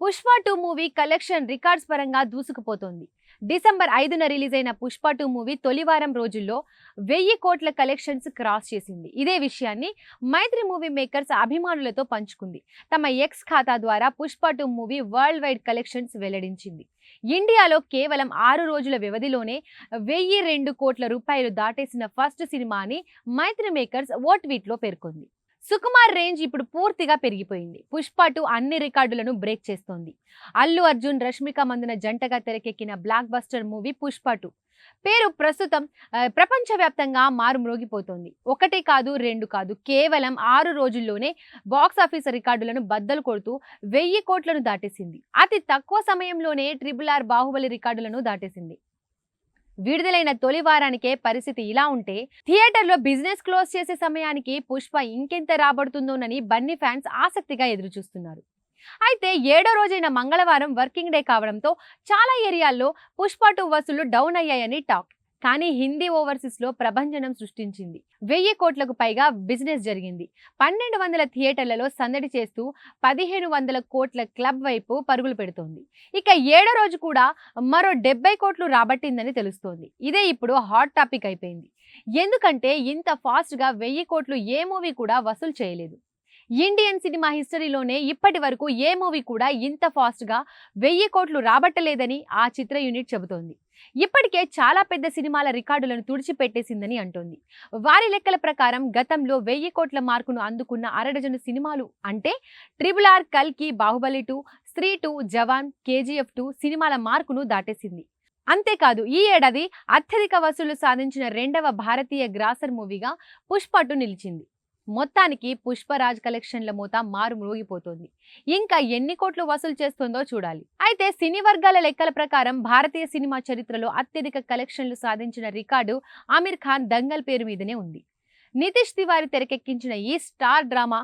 Pushpa two movie collection records పరంగా దూసుకుపోతోంది. December ఐదున రిలీజ్ అయిన పుష్ప టూ మూవీ తొలివారం రోజుల్లో వెయ్యి కోట్ల కలెక్షన్స్ క్రాస్ చేసింది. ఇదే విషయాన్ని మైత్రి మూవీ మేకర్స్ అభిమానులతో పంచుకుంది. తమ ఎక్స్ ఖాతా ద్వారా Pushpa two movie worldwide collections వెల్లడించింది. ఇండియాలో కేవలం ఆరు రోజుల వ్యవధిలోనే వెయ్యి రెండు కోట్ల రూపాయలు దాటేసిన ఫస్ట్ సినిమా అని మైత్రి మేకర్స్ ఓ ట్వీట్లో పేర్కొంది. సుకుమార్ రేంజ్ ఇప్పుడు పూర్తిగా పెరిగిపోయింది. పుష్ప టూ అన్ని రికార్డులను బ్రేక్ చేస్తోంది. అల్లు అర్జున్ రష్మిక మందున జంటగా తెరకెక్కిన blockbuster movie Pushpa two. పేరు ప్రస్తుతం ప్రపంచవ్యాప్తంగా మారుమ్రోగిపోతోంది ఒకటి కాదు రెండు కాదు కేవలం ఆరు రోజుల్లోనే బాక్స్ ఆఫీస్ రికార్డులను బద్దలు కొడుతూ వెయ్యి కోట్లను దాటేసింది. అతి తక్కువ సమయంలోనే ట్రిపుల్ ఆర్ బాహుబలి రికార్డులను దాటేసింది. విడుదలైన తొలి వారానికే పరిస్థితి ఇలా ఉంటే థియేటర్లో బిజినెస్ క్లోజ్ చేసే సమయానికి పుష్ప ఇంకెంత రాబడుతుందోనని బన్నీ ఫ్యాన్స్ ఆసక్తిగా ఎదురుచూస్తున్నారు. అయితే ఏడో రోజైన మంగళవారం వర్కింగ్ డే కావడంతో చాలా ఏరియాల్లో పుష్ప టూ వసూళ్ళు డౌన్ అయ్యాయని టాక్. కానీ హిందీ ఓవర్సీస్లో ప్రభంజనం సృష్టించింది. వెయ్యి కోట్లకు పైగా బిజినెస్ జరిగింది. పన్నెండు వందల థియేటర్లలో సందడి చేస్తూ పదిహేను వందల కోట్ల క్లబ్ వైపు పరుగులు పెడుతోంది. ఇక ఏడో రోజు కూడా మరో డెబ్బై కోట్లు రాబట్టిందని తెలుస్తోంది. ఇదే ఇప్పుడు హాట్ టాపిక్ అయిపోయింది. ఎందుకంటే ఇంత ఫాస్ట్గా వెయ్యి కోట్లు ఏ మూవీ కూడా వసూలు చేయలేదు. ఇండియన్ సినిమా హిస్టరీలోనే ఇప్పటి వరకు ఏ మూవీ కూడా ఇంత ఫాస్ట్గా వెయ్యి కోట్లు రాబట్టలేదని ఆ చిత్ర యూనిట్ చెబుతోంది. ఇప్పటికే చాలా పెద్ద సినిమాల రికార్డులను తుడిచిపెట్టేసిందని అంటోంది. వారి లెక్కల ప్రకారం గతంలో వెయ్యి కోట్ల మార్కును అందుకున్న అరడజను సినిమాలు అంటే ట్రిపుల్ ఆర్ కల్కి Baahubali two Stree two Jawan KGF two సినిమాల మార్కును దాటేసింది. అంతేకాదు ఈ ఏడాది అత్యధిక వసూళ్ళు సాధించిన రెండవ భారతీయ గ్రాసర్ మూవీగా పుష్పటు నిలిచింది. మొత్తానికి పుష్పరాజ్ కలెక్షన్ల మూత మారుమోగిపోతోంది ఇంకా ఎన్ని కోట్లు వసూలు చేస్తుందో చూడాలి. అయితే సినీ వర్గాల లెక్కల ప్రకారం భారతీయ సినిమా చరిత్రలో అత్యధిక కలెక్షన్లు సాధించిన రికార్డు ఆమిర్ ఖాన్ దంగల్ పేరు మీదనే ఉంది. నితీష్ తివారి తెరకెక్కించిన ఈ స్టార్ డ్రామా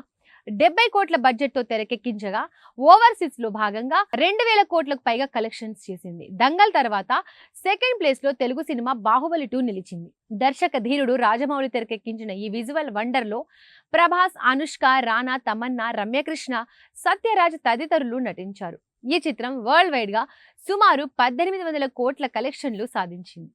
డెబ్బై కోట్ల బడ్జెట్తో తెరకెక్కించగా ఓవర్సీస్లో భాగంగా రెండు వేల కోట్లకు పైగా కలెక్షన్స్ చేసింది. దంగల్ తర్వాత సెకండ్ ప్లేస్లో తెలుగు సినిమా బాహుబలి టూ నిలిచింది. దర్శక ధీరుడు రాజమౌళి తెరకెక్కించిన ఈ విజువల్ వండర్లో ప్రభాస్ అనుష్క రానా తమన్నా రమ్యకృష్ణ సత్యరాజ్ తదితరులు నటించారు. ఈ చిత్రం వరల్డ్ వైడ్గా సుమారు పద్దెనిమిది వందల కోట్ల కలెక్షన్లు సాధించింది.